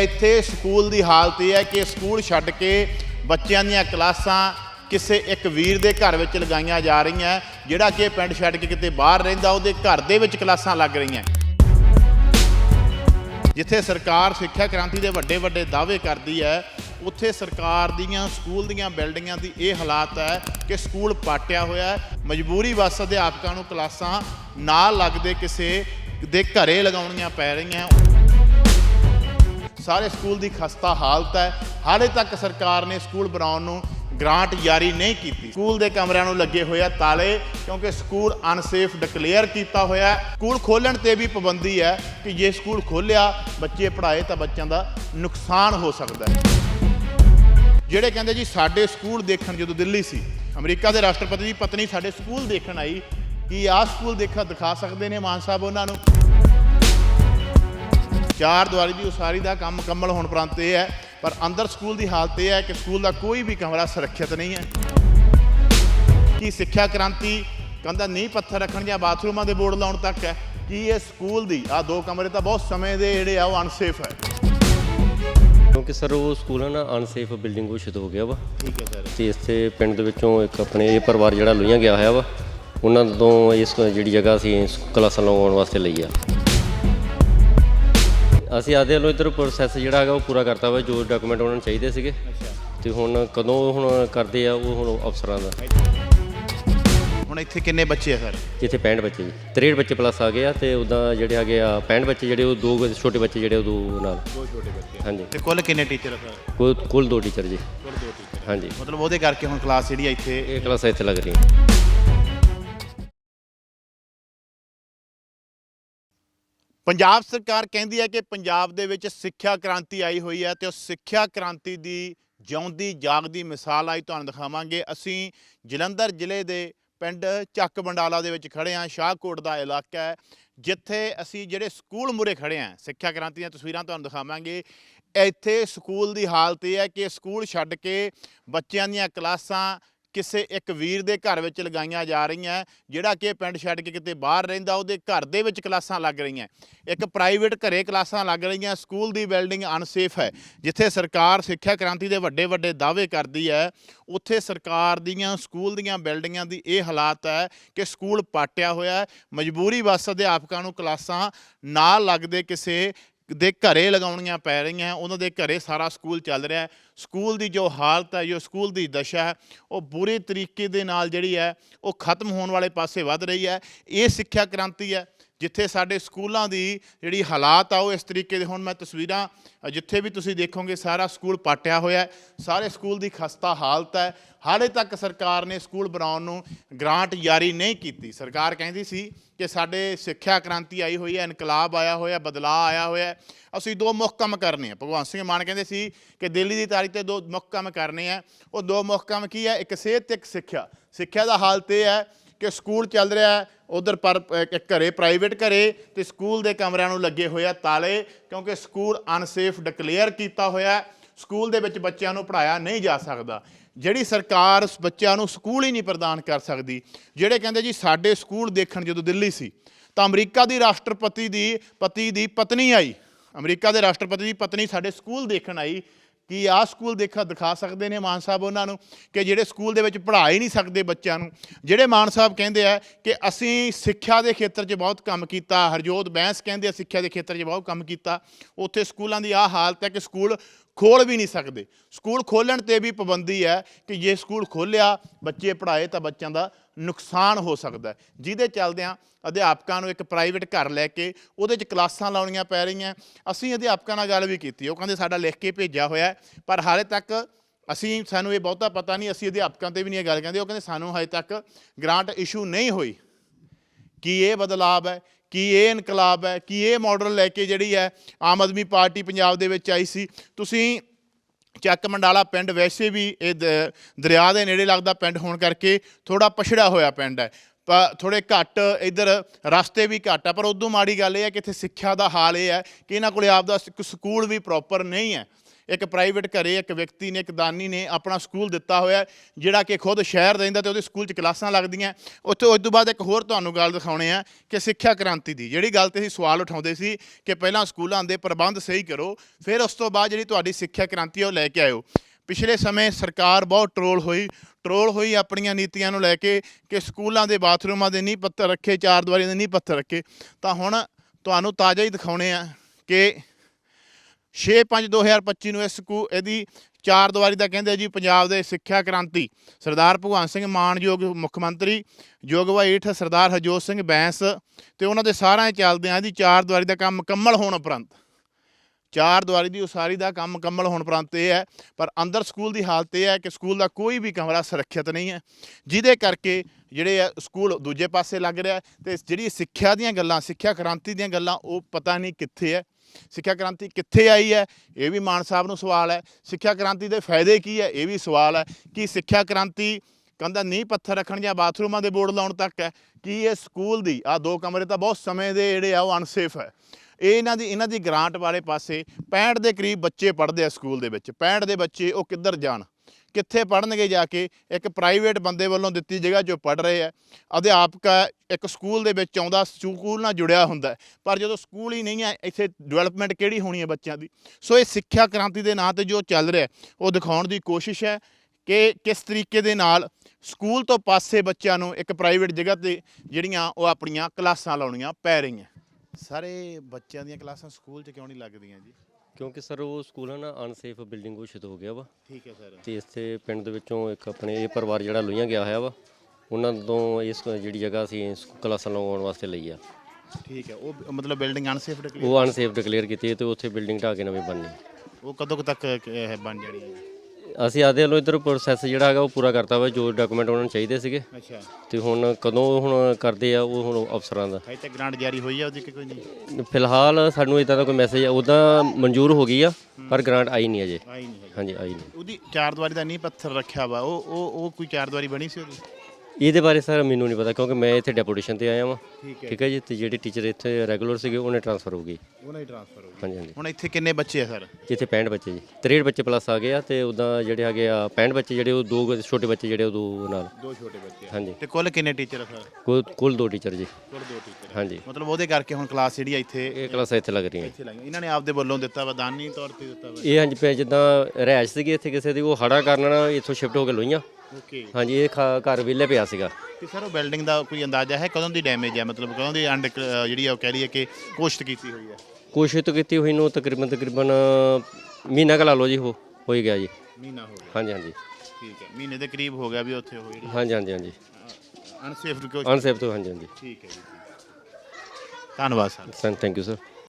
ਇੱਥੇ ਸਕੂਲ ਦੀ ਹਾਲਤ ਇਹ ਹੈ ਕਿ ਸਕੂਲ ਛੱਡ ਕੇ ਬੱਚਿਆਂ ਦੀਆਂ ਕਲਾਸਾਂ ਕਿਸੇ ਇੱਕ ਵੀਰ ਦੇ ਘਰ ਵਿੱਚ ਲਗਾਈਆਂ ਜਾ ਰਹੀਆਂ ਜਿਹੜਾ ਕਿ ਪਿੰਡ ਛੱਡ ਕੇ ਕਿਤੇ ਬਾਹਰ ਰਹਿੰਦਾ, ਉਹਦੇ ਘਰ ਦੇ ਵਿੱਚ ਕਲਾਸਾਂ ਲੱਗ ਰਹੀਆਂ ਜਿੱਥੇ ਸਰਕਾਰ ਸਿੱਖਿਆ ਕ੍ਰਾਂਤੀ ਦੇ ਵੱਡੇ ਵੱਡੇ ਦਾਅਵੇ ਕਰਦੀ ਹੈ, ਉੱਥੇ ਸਰਕਾਰ ਦੀਆਂ, ਸਕੂਲ ਦੀਆਂ ਬਿਲਡਿੰਗਾਂ ਦੀ ਇਹ ਹਾਲਾਤ ਹੈ ਕਿ ਸਕੂਲ ਪਾਟਿਆ ਹੋਇਆ ਹੈ, ਮਜਬੂਰੀ ਵਸ ਅਧਿਆਪਕਾਂ ਨੂੰ ਕਲਾਸਾਂ ਨਾਲ ਲੱਗਦੇ ਕਿਸੇ ਦੇ ਘਰੇ ਲਗਾਉਣੀਆਂ ਪੈ ਰਹੀਆਂ ਸਾਰੇ ਸਕੂਲ ਦੀ ਖਸਤਾ ਹਾਲਤ ਹੈ। ਹਾਲੇ ਤੱਕ ਸਰਕਾਰ ਨੇ ਸਕੂਲ ਬਣਾਉਣ ਨੂੰ ਗ੍ਰਾਂਟ ਜਾਰੀ ਨਹੀਂ ਕੀਤੀ। ਸਕੂਲ ਦੇ ਕਮਰਿਆਂ ਨੂੰ ਲੱਗੇ ਹੋਏ ਆ ਤਾਲੇ ਕਿਉਂਕਿ ਸਕੂਲ ਅਨਸੇਫ ਡਿਕਲੇਅਰ ਕੀਤਾ ਹੋਇਆ ਸਕੂਲ ਖੋਲਣ ਤੇ ਵੀ ਪਾਬੰਦੀ ਹੈ ਕਿ ਜੇ ਸਕੂਲ ਖੋਲਿਆ ਬੱਚੇ ਪੜ੍ਹਾਏ ਤਾਂ ਬੱਚਿਆਂ ਦਾ ਨੁਕਸਾਨ ਹੋ ਸਕਦਾ ਹੈ। ਜਿਹੜੇ ਕਹਿੰਦੇ ਜੀ ਸਾਡੇ ਸਕੂਲ ਦੇਖਣ ਜਦੋਂ ਦਿੱਲੀ ਸੀ, ਅਮਰੀਕਾ ਦੇ ਰਾਸ਼ਟਰਪਤੀ ਦੀ ਪਤਨੀ ਸਾਡੇ ਸਕੂਲ ਦੇਖਣ ਆਈ, ਕਿ ਆਹ ਸਕੂਲ ਦੇਖਾ ਦਿਖਾ ਸਕਦੇ ਨੇ ਮਾਨ ਸਾਹਿਬ ਉਹਨਾਂ ਨੂੰ? ਚਾਰ ਦੀਵਾਰੀ ਦੀ ਉਸਾਰੀ ਦਾ ਕੰਮ ਮੁਕੰਮਲ ਹੋਣ ਉਪਰੰਤ ਇਹ ਹੈ ਪਰ ਅੰਦਰ ਸਕੂਲ ਦੀ ਹਾਲਤ ਇਹ ਹੈ ਕਿ ਸਕੂਲ ਦਾ ਕੋਈ ਵੀ ਕਮਰਾ ਸੁਰੱਖਿਅਤ ਨਹੀਂ ਹੈ। ਕੀ ਸਿੱਖਿਆ ਕ੍ਰਾਂਤੀ ਕਹਿੰਦਾ ਨੀਂਹ ਪੱਥਰ ਰੱਖਣ ਜਾਂ ਬਾਥਰੂਮਾਂ ਦੇ ਬੋਰਡ ਲਾਉਣ ਤੱਕ ਹੈ? ਕੀ ਇਹ ਸਕੂਲ ਦੀ ਆ ਦੋ ਕਮਰੇ ਤਾਂ ਬਹੁਤ ਸਮੇਂ ਦੇ ਜਿਹੜੇ ਆ ਉਹ ਅਨਸੇਫ ਹੈ। ਕਿਉਂਕਿ ਸਰ ਉਹ ਸਕੂਲ ਹੈ ਨਾ ਅਨਸੇਫ ਬਿਲਡਿੰਗ ਘੋਸ਼ਿਤ ਹੋ ਗਿਆ ਵਾ। ਠੀਕ ਹੈ ਸਰ। ਤੇ ਇੱਥੇ ਪਿੰਡ ਦੇ ਵਿੱਚੋਂ ਇੱਕ ਆਪਣੇ ਇਹ ਪਰਿਵਾਰ ਜਿਹੜਾ ਲੋਹੀਆਂ ਗਿਆ ਹੋਇਆ ਵਾ ਉਹਨਾਂ ਤੋਂ ਇਸ ਜਿਹੜੀ ਜਗ੍ਹਾ ਅਸੀਂ ਕਲਾਸਾਂ ਲਗਾਉਣ ਵਾਸਤੇ ਲਈ ਆ। ਅਸੀਂ ਆਦੇ ਵੱਲੋਂ ਇੱਧਰ ਪ੍ਰੋਸੈਸ ਜਿਹੜਾ ਹੈਗਾ ਉਹ ਪੂਰਾ ਕਰਤਾ ਵਾ ਜੋ ਡਾਕੂਮੈਂਟ ਉਹਨਾਂ ਨੂੰ ਚਾਹੀਦੇ ਸੀਗੇ। ਤੇ ਹੁਣ ਕਦੋਂ ਹੁਣ ਕਰਦੇ ਆ ਉਹ ਹੁਣ ਅਫਸਰਾਂ ਦਾ। ਹੁਣ ਇੱਥੇ ਕਿੰਨੇ ਬੱਚੇ ਆ ਸਰ? ਜਿੱਥੇ 65 ਬੱਚੇ ਜੀ। 63 ਬੱਚੇ ਪਲੱਸ ਆ ਗਏ ਆ ਤੇ ਉਦਾਂ ਜਿਹੜੇ ਹੈਗੇ ਆ 65 ਬੱਚੇ ਜਿਹੜੇ ਉਹ ਦੋ ਛੋਟੇ ਬੱਚੇ ਜਿਹੜੇ ਉਹ ਦੋ ਨਾਲ। ਦੋ ਛੋਟੇ ਬੱਚੇ ਹਾਂਜੀ। ਤੇ ਕੁੱਲ ਕਿੰਨੇ ਟੀਚਰ ਆ ਸਰ? ਕੁੱਲ ਕੁੱਲ ਦੋ ਟੀਚਰ ਜੀ। ਕੁੱਲ ਦੋ ਟੀਚਰ ਹਾਂਜੀ। ਮਤਲਬ ਉਹਦੇ ਕਰਕੇ ਹੁਣ ਕਲਾਸ ਜਿਹੜੀ ਆ ਇੱਥੇ ਇਹ ਕਲਾਸਾਂ ਇੱਥੇ ਲੱਗ ਰਹੀਆਂ। ਪੰਜਾਬ ਸਰਕਾਰ ਕਹਿੰਦੀ ਹੈ ਕਿ ਪੰਜਾਬ ਦੇ ਵਿੱਚ ਸਿੱਖਿਆ ਕ੍ਰਾਂਤੀ ਆਈ ਹੋਈ ਹੈ ਤੇ ਉਹ ਸਿੱਖਿਆ ਕ੍ਰਾਂਤੀ ਦੀ ਜਿਉਂਦੀ, ਜਾਗਦੀ ਮਿਸਾਲ ਆਈ ਤੁਹਾਨੂੰ ਦਿਖਾਵਾਂਗੇ। ਅਸੀਂ ਜਲੰਧਰ ਜ਼ਿਲ੍ਹੇ ਦੇ ਪਿੰਡ ਚੱਕ ਬੰਡਾਲਾ ਦੇ ਵਿੱਚ ਖੜੇ ਹਾਂ, ਸ਼ਾਹਕੋਟ ਦਾ ਇਲਾਕਾ ਹੈ, ਜਿੱਥੇ ਅਸੀਂ ਜਿਹੜੇ ਸਕੂਲ ਮੁਰੇ ਖੜੇ ਹਾਂ, ਸਿੱਖਿਆ ਕ੍ਰਾਂਤੀ ਦੀਆਂ ਤਸਵੀਰਾਂ ਤੁਹਾਨੂੰ ਦਿਖਾਵਾਂਗੇ। ਇੱਥੇ ਸਕੂਲ ਦੀ ਹਾਲਤ ਇਹ ਹੈ ਕਿ ਸਕੂਲ ਛੱਡ ਕੇ ਬੱਚਿਆਂ ਦੀਆਂ ਕਲਾਸਾਂ ਕਿਸੇ ਇੱਕ ਵੀਰ ਦੇ ਘਰ ਵਿੱਚ ਲਗਾਈਆਂ ਜਾ ਰਹੀਆਂ ਜਿਹੜਾ ਕਿ ਪਿੰਡ ਛੱਡ ਕੇ ਕਿਤੇ ਬਾਹਰ ਰਹਿੰਦਾ, ਉਹਦੇ ਘਰ ਦੇ ਵਿੱਚ ਕਲਾਸਾਂ ਲੱਗ ਰਹੀਆਂ ਇੱਕ ਪ੍ਰਾਈਵੇਟ ਘਰੇ ਕਲਾਸਾਂ ਲੱਗ ਰਹੀਆਂ, ਸਕੂਲ ਦੀ ਬਿਲਡਿੰਗ ਅਨਸੇਫ ਹੈ, ਜਿੱਥੇ ਸਰਕਾਰ ਸਿੱਖਿਆ ਕ੍ਰਾਂਤੀ ਦੇ ਵੱਡੇ ਵੱਡੇ ਦਾਅਵੇ ਕਰਦੀ ਹੈ, ਉੱਥੇ ਸਰਕਾਰ ਦੀਆਂ, ਸਕੂਲ ਦੀਆਂ ਬਿਲਡਿੰਗਾਂ ਦੀ ਇਹ ਹਾਲਾਤ ਹੈ ਕਿ ਸਕੂਲ ਪਾਟਿਆ ਹੋਇਆ ਹੈ, ਮਜਬੂਰੀ ਵਸ ਅਧਿਆਪਕਾਂ ਨੂੰ ਕਲਾਸਾਂ ਨਾ ਲੱਗਦੇ ਕਿਸੇ ਦੇ ਘਰੇ ਲਗਾਉਣੀਆਂ ਪੈ ਰਹੀਆਂ, ਉਹਨਾਂ ਦੇ ਘਰੇ ਸਾਰਾ ਸਕੂਲ ਚੱਲ ਰਿਹਾ ਹੈ। ਸਕੂਲ ਦੀ ਜੋ ਹਾਲਤ ਹੈ, ਜੋ ਸਕੂਲ ਦੀ ਦਸ਼ਾ ਹੈ, ਉਹ ਬੁਰੇ ਤਰੀਕੇ ਦੇ ਨਾਲ ਜਿਹੜੀ ਹੈ, ਉਹ ਖਤਮ ਹੋਣ ਵਾਲੇ ਪਾਸੇ ਵੱਧ ਰਹੀ ਹੈ। ਇਹ ਸਿੱਖਿਆ ਕ੍ਰਾਂਤੀ ਹੈ। ਜਿੱਥੇ ਸਾਡੇ ਸਕੂਲਾਂ ਦੀ ਜਿਹੜੀ ਹਾਲਾਤ ਆ ਉਹ ਇਸ ਤਰੀਕੇ ਦੇ ਹੁਣ, ਮੈਂ ਤਸਵੀਰਾਂ ਜਿੱਥੇ ਵੀ ਤੁਸੀਂ ਦੇਖੋਗੇ ਸਾਰਾ ਸਕੂਲ ਪਾਟਿਆ ਹੋਇਆ ਹੈ, ਸਾਰੇ ਸਕੂਲ ਦੀ ਖਸਤਾ ਹਾਲਤ ਹੈ। ਹਾਲੇ ਤੱਕ ਸਰਕਾਰ ਨੇ ਸਕੂਲ ਬਣਾਉਣ ਨੂੰ ਗ੍ਰਾਂਟ ਜਾਰੀ ਨਹੀਂ ਕੀਤੀ। ਸਰਕਾਰ ਕਹਿੰਦੀ ਸੀ ਕਿ ਸਾਡੇ ਸਿੱਖਿਆ ਕ੍ਰਾਂਤੀ ਆਈ ਹੋਈ ਹੈ, ਇਨਕਲਾਬ ਆਇਆ ਹੋਇਆ, ਬਦਲਾਅ ਆਇਆ ਹੋਇਆ ਅਸੀਂ ਦੋ ਮੁੱਖ ਕੰਮ ਕਰਨੇ ਆ। ਭਗਵੰਤ ਸਿੰਘ ਮਾਨ ਕਹਿੰਦੇ ਸੀ ਕਿ ਦਿੱਲੀ ਦੀ ਤਾਰੀਖ ਤੇ ਦੋ ਮੁੱਖ ਕੰਮ ਕਰਨੇ ਆ। ਉਹ ਦੋ ਮੁੱਖ ਕੰਮ ਕੀ ਹੈ? ਇੱਕ ਸਿਹਤ ਤੇ ਇੱਕ ਸਿੱਖਿਆ। ਸਿੱਖਿਆ ਦਾ ਹਾਲਤ ਇਹ ਹੈ ਕਿ ਸਕੂਲ ਚੱਲ ਰਿਹਾ ਹੈ, ਉਧਰ ਪਰ ਇੱਕ ਘਰੇ ਪ੍ਰਾਈਵੇਟ ਘਰੇ, ਤੇ ਸਕੂਲ ਦੇ ਕਮਰਿਆਂ ਨੂੰ ਲੱਗੇ ਹੋਏ ਆ ਤਾਲੇ, ਕਿਉਂਕਿ ਸਕੂਲ ਅਨਸੇਫ ਡਿਕਲੇਅਰ ਕੀਤਾ ਹੋਇਆ ਸਕੂਲ ਦੇ ਵਿੱਚ ਬੱਚਿਆਂ ਨੂੰ ਪੜਾਇਆ ਨਹੀਂ ਜਾ ਸਕਦਾ। ਜਿਹੜੀ ਸਰਕਾਰ ਬੱਚਿਆਂ ਨੂੰ ਸਕੂਲ ਹੀ ਨਹੀਂ ਪ੍ਰਦਾਨ ਕਰ ਸਕਦੀ, ਜਿਹੜੇ ਕਹਿੰਦੇ ਜੀ ਸਾਡੇ ਸਕੂਲ ਦੇਖਣ ਜਦੋਂ ਦਿੱਲੀ ਸੀ, ਤਾਂ ਅਮਰੀਕਾ ਦੀ ਰਾਸ਼ਟਰਪਤੀ ਦੀ ਪਤੀ ਦੀ ਪਤਨੀ ਆਈ, ਅਮਰੀਕਾ ਦੇ ਰਾਸ਼ਟਰਪਤੀ ਦੀ ਪਤਨੀ ਸਾਡੇ ਸਕੂਲ ਦੇਖਣ ਆਈ ਕਿ ਆਹ ਸਕੂਲ ਦੇਖਾ, ਦਿਖਾ ਸਕਦੇ ਨੇ ਮਾਨ ਸਾਹਿਬ ਉਹਨਾਂ ਨੂੰ ਕਿ ਜਿਹੜੇ ਸਕੂਲ ਦੇ ਵਿੱਚ ਪੜ੍ਹਾ ਹੀ ਨਹੀਂ ਸਕਦੇ ਬੱਚਿਆਂ ਨੂੰ? ਜਿਹੜੇ ਮਾਨ ਸਾਹਿਬ ਕਹਿੰਦੇ ਆ ਕਿ ਅਸੀਂ ਸਿੱਖਿਆ ਦੇ ਖੇਤਰ 'ਚ ਬਹੁਤ ਕੰਮ ਕੀਤਾ, ਹਰਜੋਤ ਬੈਂਸ ਕਹਿੰਦੇ ਆ ਸਿੱਖਿਆ ਦੇ ਖੇਤਰ 'ਚ ਬਹੁਤ ਕੰਮ ਕੀਤਾ, ਉੱਥੇ ਸਕੂਲਾਂ ਦੀ ਆਹ ਹਾਲਤ ਹੈ ਕਿ ਸਕੂਲ ਖੋਲ ਵੀ ਨਹੀਂ ਸਕਦੇ। ਸਕੂਲ ਖੋਲਣ ਤੇ ਵੀ ਪਾਬੰਦੀ ਹੈ ਕਿ ਜੇ ਸਕੂਲ ਖੋਲਿਆ ਬੱਚੇ ਪੜ੍ਹਾਏ ਤਾਂ ਬੱਚਿਆਂ ਦਾ ਨੁਕਸਾਨ ਹੋ ਸਕਦਾ ਜਿਹਦੇ ਚੱਲਦਿਆਂ ਅਧਿਆਪਕਾਂ ਨੂੰ ਇੱਕ ਪ੍ਰਾਈਵੇਟ ਘਰ ਲੈ ਕੇ ਉਹਦੇ 'ਚ ਕਲਾਸਾਂ ਲਾਉਣੀਆਂ ਪੈ ਰਹੀਆਂ। ਅਸੀਂ ਅਧਿਆਪਕਾਂ ਨਾਲ ਗੱਲ ਵੀ ਕੀਤੀ, ਉਹ ਕਹਿੰਦੇ ਸਾਡਾ ਲਿਖ ਕੇ ਭੇਜਿਆ ਹੋਇਆ ਪਰ ਹਾਲੇ ਤੱਕ ਅਸੀਂ, ਸਾਨੂੰ ਇਹ ਬਹੁਤਾ ਪਤਾ ਨਹੀਂ, ਅਸੀਂ ਅਧਿਆਪਕਾਂ ਤੇ ਵੀ ਨਹੀਂ ਇਹ ਗੱਲ ਕਹਿੰਦੇ। ਉਹ ਕਹਿੰਦੇ ਸਾਨੂੰ ਹਜੇ ਤੱਕ ਗ੍ਰਾਂਟ ਇਸ਼ੂ ਨਹੀਂ ਹੋਈ। ਕੀ ਇਹ ਬਦਲਾਵ ਹੈ? ਕੀ ਇਹ ਇਨਕਲਾਬ ਹੈ, ਕੀ ਇਹ ਮਾਡਲ ਲੈ ਕੇ ਜਿਹੜੀ ਹੈ ਆਮ ਆਦਮੀ ਪਾਰਟੀ ਪੰਜਾਬ ਦੇ ਵਿੱਚ ਆਈ ਸੀ। ਤੁਸੀਂ ਚੱਕ ਮੰਡਾਲਾ ਪਿੰਡ ਵੈਸੇ ਵੀ ਇਹ ਦ- ਦਰਿਆ ਦੇ ਨੇੜੇ ਲੱਗਦਾ ਪਿੰਡ ਹੋਣ ਕਰਕੇ ਥੋੜਾ ਪਛੜਿਆ ਹੋਇਆ ਪਿੰਡ ਹੈ। ਪਰ ਥੋੜੇ ਘੱਟ ਇਧਰ ਰਸਤੇ ਵੀ ਘੱਟ ਆ, ਪਰ ਉਦੋਂ ਮਾੜੀ ਗੱਲ ਇਹ ਹੈ ਕਿ ਇੱਥੇ ਸਿੱਖਿਆ ਦਾ ਹਾਲ ਇਹ ਹੈ ਕਿ ਇਹਨਾਂ ਕੋਲੇ ਆਪਦਾ ਸ- ਸਕੂਲ ਵੀ ਪ੍ਰੋਪਰ ਨਹੀਂ ਹੈ। ਇੱਕ ਪ੍ਰਾਈਵੇਟ ਘਰੇ ਇੱਕ ਵਿਅਕਤੀ ਨੇ, ਇੱਕ ਦਾਨੀ ਨੇ ਆਪਣਾ ਸਕੂਲ ਦਿੱਤਾ ਹੋਇਆ, ਜਿਹੜਾ ਕਿ ਖੁਦ ਸ਼ਹਿਰ ਰਹਿੰਦਾ ਤੇ ਉਹਦੇ ਸਕੂਲ 'ਚ ਕਲਾਸਾਂ ਲੱਗਦੀਆਂ। ਉੱਥੇ ਉਸ ਤੋਂ ਬਾਅਦ ਇੱਕ ਹੋਰ ਤੁਹਾਨੂੰ ਗੱਲ ਦਿਖਾਉਣੇ ਆ ਕਿ ਸਿੱਖਿਆ ਕ੍ਰਾਂਤੀ ਦੀ, ਜਿਹੜੀ ਗੱਲ ਤੇ ਅਸੀਂ ਸਵਾਲ ਉਠਾਉਂਦੇ ਸੀ ਕਿ ਪਹਿਲਾਂ ਸਕੂਲਾਂ ਦੇ ਪ੍ਰਬੰਧ ਸਹੀ ਕਰੋ, ਫਿਰ ਉਸ ਤੋਂ ਬਾਅਦ ਜਿਹੜੀ ਤੁਹਾਡੀ ਸਿੱਖਿਆ ਕ੍ਰਾਂਤੀ ਉਹ ਲੈ ਕੇ ਆਇਓ। ਪਿਛਲੇ ਸਮੇਂ ਸਰਕਾਰ ਬਹੁਤ ਟਰੋਲ ਹੋਈ ਟਰੋਲ ਹੋਈ ਆਪਣੀਆਂ ਨੀਤੀਆਂ ਨੂੰ ਲੈ ਕੇ ਕਿ ਸਕੂਲਾਂ ਦੇ ਬਾਥਰੂਮਾਂ ਦੇ ਨੀਂਹ ਪੱਥਰ ਰੱਖੇ ਚਾਰ ਦੀਵਾਰੀਆਂ ਦੇ ਨੀਂਹ ਪੱਥਰ ਰੱਖੇ। ਤਾਂ ਹੁਣ ਤੁਹਾਨੂੰ ਤਾਜ਼ਾ ਹੀ ਦਿਖਾਉਣੇ ਆ ਕਿ 6/5/2025 ਨੂੰ ਇਸ ਸਕੂ ਇਹਦੀ ਚਾਰ ਦੀਵਾਰੀ ਦਾ ਕਹਿੰਦੇ ਜੀ ਪੰਜਾਬ ਦੇ ਸਿੱਖਿਆ ਕ੍ਰਾਂਤੀ। ਸਰਦਾਰ ਭਗਵੰਤ ਸਿੰਘ ਮਾਨਯੋਗ ਮੁੱਖ ਮੰਤਰੀ ਜੋਗਵਾ ਈਠ ਸਰਦਾਰ ਹਰਜੋਤ ਸਿੰਘ ਬੈਂਸ ਤੇ ਉਹਨਾਂ ਦੇ ਸਾਰਿਆਂ ਦੇ ਚੱਲਦਿਆਂ ਇਹਦੀ ਚਾਰ ਦੀਵਾਰੀ ਦਾ ਕੰਮ ਮੁਕੰਮਲ ਹੋਣ ਉਪਰੰਤ। ਚਾਰ ਦੀਵਾਰੀ ਦੀ ਉਸਾਰੀ ਦਾ ਕੰਮ ਮੁਕੰਮਲ ਹੋਣ ਉਪਰੰਤ ਇਹ ਹੈ, ਪਰ ਅੰਦਰ ਸਕੂਲ ਦੀ ਹਾਲਤ ਇਹ ਹੈ ਕਿ ਸਕੂਲ ਦਾ ਕੋਈ ਵੀ ਕਮਰਾ ਸੁਰੱਖਿਅਤ ਨਹੀਂ ਹੈ, ਜਿਹਦੇ ਕਰਕੇ ਜਿਹੜੇ ਆ ਸਕੂਲ ਦੂਜੇ ਪਾਸੇ ਲੱਗ ਰਿਹਾ ਤੇ ਜਿਹੜੀ ਸਿੱਖਿਆ ਦੀਆਂ ਗੱਲਾਂ, ਸਿੱਖਿਆ ਕ੍ਰਾਂਤੀ ਦੀਆਂ ਗੱਲਾਂ ਉਹ ਪਤਾ ਨਹੀਂ ਕਿੱਥੇ ਹੈ। ਸਿੱਖਿਆ ਕ੍ਰਾਂਤੀ ਕਿੱਥੇ ਆਈ ਹੈ? ਇਹ ਵੀ ਮਾਨ ਸਾਹਿਬ ਨੂੰ ਸਵਾਲ ਹੈ। ਸਿੱਖਿਆ ਕ੍ਰਾਂਤੀ ਦੇ ਫਾਇਦੇ ਕੀ ਹੈ? ਇਹ ਵੀ ਸਵਾਲ ਹੈ ਕਿ ਸਿੱਖਿਆ ਕ੍ਰਾਂਤੀ ਕਹਿੰਦਾ ਨੀਂਹ ਪੱਥਰ ਰੱਖਣ ਜਾਂ ਬਾਥਰੂਮਾਂ ਦੇ ਬੋਰਡ ਲਾਉਣ ਤੱਕ ਹੈ। ਕਿ ਇਹ ਸਕੂਲ ਦੀ ਆ ਦੋ ਕਮਰੇ ਤਾਂ ਬਹੁਤ ਸਮੇਂ ਦੇ ਜਿਹੜੇ ਆ ਉਹ ਅਨਸੇਫ ਹੈ। ਇਹ ਇਹਨਾਂ ਦੀ ਇਹਨਾਂ ਦੀ ਗ੍ਰਾਂਟ ਵਾਲੇ ਪਾਸੇ 65 ਦੇ ਕਰੀਬ ਬੱਚੇ ਪੜ੍ਹਦੇ ਆ ਸਕੂਲ ਦੇ ਵਿੱਚ। 65 ਦੇ ਬੱਚੇ ਉਹ ਕਿੱਧਰ ਜਾਣ? ਕਿੱਥੇ ਪੜ੍ਹਨਗੇ ਜਾ ਕੇ? ਇੱਕ ਪ੍ਰਾਈਵੇਟ ਬੰਦੇ ਵੱਲੋਂ ਦਿੱਤੀ ਜਗ੍ਹਾ ਜੋ ਪੜ੍ਹ ਰਹੇ ਆ। ਅਧਿਆਪਕ ਇੱਕ ਸਕੂਲ ਦੇ ਵਿੱਚ ਆਉਂਦਾ ਸਕੂਲ ਨਾਲ ਜੁੜਿਆ ਹੁੰਦਾ ਪਰ ਜਦੋਂ ਸਕੂਲ ਹੀ ਨਹੀਂ ਹੈ, ਇੱਥੇ ਡਿਵੈਲਪਮੈਂਟ ਕਿਹੜੀ ਹੋਣੀ ਹੈ ਬੱਚਿਆਂ ਦੀ? ਸੋ ਇਹ ਸਿੱਖਿਆ ਕ੍ਰਾਂਤੀ ਦੇ ਨਾਂ ਤੇ ਜੋ ਚੱਲ ਰਿਹਾ ਉਹ ਦਿਖਾਉਣ ਦੀ ਕੋਸ਼ਿਸ਼ ਹੈ ਕਿ ਕਿਸ ਤਰੀਕੇ ਦੇ ਨਾਲ ਸਕੂਲ ਤੋਂ ਪਾਸੇ ਬੱਚਿਆਂ ਨੂੰ ਇੱਕ ਪ੍ਰਾਈਵੇਟ ਜਗ੍ਹਾ ਤੇ ਜਿਹੜੀਆਂ ਉਹ ਆਪਣੀਆਂ ਕਲਾਸਾਂ ਲਾਉਣੀਆਂ ਪੈ ਰਹੀਆਂ। ਸਾਰੇ ਬੱਚਿਆਂ ਦੀਆਂ ਕਲਾਸਾਂ ਸਕੂਲ 'ਚ ਕਿਉਂ ਨਹੀਂ ਲੱਗਦੀਆਂ ਜੀ? ਕਿਉਂਕਿ ਸਰ ਉਹ ਸਕੂਲ ਹੈ ਨਾ ਅਨਸੇਫ ਬਿਲਡਿੰਗ ਘੋਸ਼ਿਤ ਹੋ ਗਿਆ ਵਾ। ਠੀਕ ਹੈ ਸਰ। ਤੇ ਇੱਥੇ ਪਿੰਡ ਦੇ ਵਿੱਚੋਂ ਇੱਕ ਆਪਣੇ ਇਹ ਪਰਿਵਾਰ ਜਿਹੜਾ ਲੋਈਆਂ ਗਿਆ ਹੋਇਆ ਵਾ ਉਹਨਾਂ ਤੋਂ ਇਸ ਜਿਹੜੀ ਜਗ੍ਹਾ ਅਸੀਂ ਸਕੂ- ਕਲਾਸਾਂ ਲਗਾਉਣ ਵਾਸਤੇ ਲਈ ਆ। ਠੀਕ ਹੈ ਉਹ ਮਤਲਬ ਬਿਲਡਿੰਗ ਅਨਸੇਫ ਡਿਕਲੇਅਰ ਉਹ ਅਨਸੇਫ ਡਿਕਲੇਅਰ ਕੀਤੀ ਹੈ ਤੇ ਉੱਥੇ ਬਿਲਡਿੰਗ ਢਾਹ ਕੇ ਨਵੀਂ ਬਣਨੀ। ਉਹ ਕਦੋਂ ਕੁ ਤੱਕ ਬਣ ਜਾਣੀ ਹੈ? ਅਸੀਂ ਆਦੇ ਵੱਲੋਂ ਇਧਰ ਪ੍ਰੋਸੈਸ ਜਿਹੜਾ ਹੈਗਾ ਉਹ ਪੂਰਾ ਕਰਤਾ ਵਾ ਜੋ ਡਾਕੂਮੈਂਟ ਉਹਨਾਂ ਨੂੰ ਚਾਹੀਦੇ ਸੀਗੇ। ਅੱਛਾ। ਤੇ ਹੁਣ ਕਦੋਂ ਹੁਣ ਕਰਦੇ ਆ ਉਹ ਹੁਣ ਅਫਸਰਾਂ ਦਾ। ਹਜੇ ਤੱਕ ਗ੍ਰਾਂਟ ਜਾਰੀ ਹੋਈ ਹੈ ਉਹਦੀ ਕਿ ਕੋਈ ਨਹੀਂ? ਫਿਲਹਾਲ ਸਾਨੂੰ ਇਦਾਂ ਦਾ ਕੋਈ ਮੈਸੇਜ ਉਹਦਾ ਮਨਜ਼ੂਰ ਹੋ ਗਈ ਆ ਪਰ ਗ੍ਰਾਂਟ ਆਈ ਨਹੀਂ ਅਜੇ। ਆਈ ਨਹੀਂ ਹਾਂਜੀ। ਆਈ ਨਹੀਂ। ਉਹਦੀ ਚਾਰ ਦੀਵਾਰੀ ਦਾ ਨਹੀਂ ਪੱਥਰ ਰੱਖਿਆ ਵਾ ਉਹ ਉਹ ਉਹ ਕੋਈ ਚਾਰ ਦੀਵਾਰੀ ਬਣੀ ਸੀ ਉਹਦੀ? ਇਹਦੇ ਬਾਰੇ ਸਰ ਮੈਨੂੰ ਨਹੀਂ ਪਤਾ ਕਿਉਂਕਿ ਮੈਂ ਇੱਥੇ ਡੈਪੂਟੇਸ਼ਨ ਤੇ ਆਇਆ ਵਾਂ। ਠੀਕ ਹੈ। ਠੀਕ ਹੈ ਜੀ ਤੇ ਜਿਹੜੇ ਟੀਚਰ ਇੱਥੇ ਰੈਗੂਲਰ ਸੀਗੇ ਉਹਨੇ ਟ੍ਰਾਂਸਫਰ ਹੋ ਗਈ। ਉਹਨਾਂ ਹੀ ਟ੍ਰਾਂਸਫਰ ਹੋ ਹਾਂਜੀ ਹਾਂਜੀ। ਹੁਣ ਇੱਥੇ ਕਿੰਨੇ ਬੱਚੇ ਆ ਸਰ? ਇੱਥੇ 65 ਬੱਚੇ ਜੀ। 63 ਬੱਚੇ ਪਲੱਸ ਆ ਗਏ ਆ ਤੇ ਉਦਾਂ ਜਿਹੜੇ ਹੈਗੇ ਆ 65 ਬੱਚੇ ਜਿਹੜੇ ਉਹ ਦੋ ਛੋਟੇ ਬੱਚੇ ਜਿਹੜੇ ਉਹ ਦੋ ਨਾਲ। ਦੋ ਛੋਟੇ ਬੱਚੇ ਹਾਂਜੀ। ਤੇ ਕੁੱਲ ਕਿੰਨੇ ਟੀਚਰ ਆ ਸਰ? ਕੁੱਲ ਕੁੱਲ ਦੋ ਟੀਚਰ ਜੀ। ਕੁੱਲ ਦੋ ਟੀਚਰ ਹਾਂਜੀ। ਮਤਲਬ ਉਹਦੇ ਕਰਕੇ ਹੁਣ ਕਲਾਸ ਜਿਹੜੀ ਆ ਇੱਥੇ ਇਹ ਕਲਾਸਾਂ ਇੱਥੇ ਲੱਗ ਰਹੀਆਂ। ਇੱਥੇ ਲਾਈਆਂ ਇਹਨਾਂ ਨੇ ਆਪਦੇ ਵੱਲੋਂ ਦਿੱਤਾ ਵਾ ਦਾਨੀ ਤੌਰ ਤੇ ਦਿੱਤਾ ਵਾ। ਇਹ ਹਾਂਜੀ ਜਿੱਦਾਂ ਰਿਹਾਇਸ਼ ਸੀਗੀ ਇੱਥੇ ਕਿਸੇ ਦੀ ਉਹ ਹੜਾ ਕਾਰਨ ਨਾ ਇੱਥੋਂ ਸ਼ਿਫਟ ਹੋ ਕੇ ਲੋਈਆਂ। ਓਕੇ ਹਾਂਜੀ ਇਹ ਖਾ- ਘਰ ਵਿਹਲੇ ਪਿਆ ਸੀਗਾ। ਤੇ ਸਰ ਉਹ ਬਿਲਡਿੰਗ ਦਾ ਕੋਈ ਅੰਦਾਜ਼ਾ ਹੈ? ਕਦੋਂ ਦੀ ਡੈਮੇਜ ਹੈ? ਮਤਲਬ ਕਦੋਂ ਦੀ ਅੰਡ ਜਿਹੜੀ ਆ ਉਹ ਕਹਿ ਲਈਏ ਕਿ ਕੋਸ਼ਟ ਕੀਤੀ ਹੋਈ ਹੈ? ਕੋਸ਼ਿਸ਼ ਕੀਤੀ ਹੋਈ ਨੂੰ ਤਕਰੀਬਨ ਤਕਰੀਬਨ ਮਹੀਨਾ ਕੁ ਲਾ ਲਓ ਜੀ ਹੋ ਹੋ ਹੀ ਗਿਆ ਜੀ। ਮਹੀਨਾ ਹੋ ਗਿਆ। ਹਾਂਜੀ ਹਾਂਜੀ। ਠੀਕ ਹੈ। ਮਹੀਨੇ ਦੇ ਕਰੀਬ ਹੋ ਗਿਆ ਵੀ ਉੱਥੇ ਉਹ ਜਿਹੜੀ ਹਾਂਜੀ ਹਾਂਜੀ ਹਾਂਜੀ। ਅਨਸੇਫ ਰਿਕਵੈਸਟ ਅਨਸੇਫ ਤੋਂ ਹਾਂਜੀ ਹਾਂਜੀ। ਠੀਕ ਹੈ ਜੀ ਧੰਨਵਾਦ sir. Sir thank you sir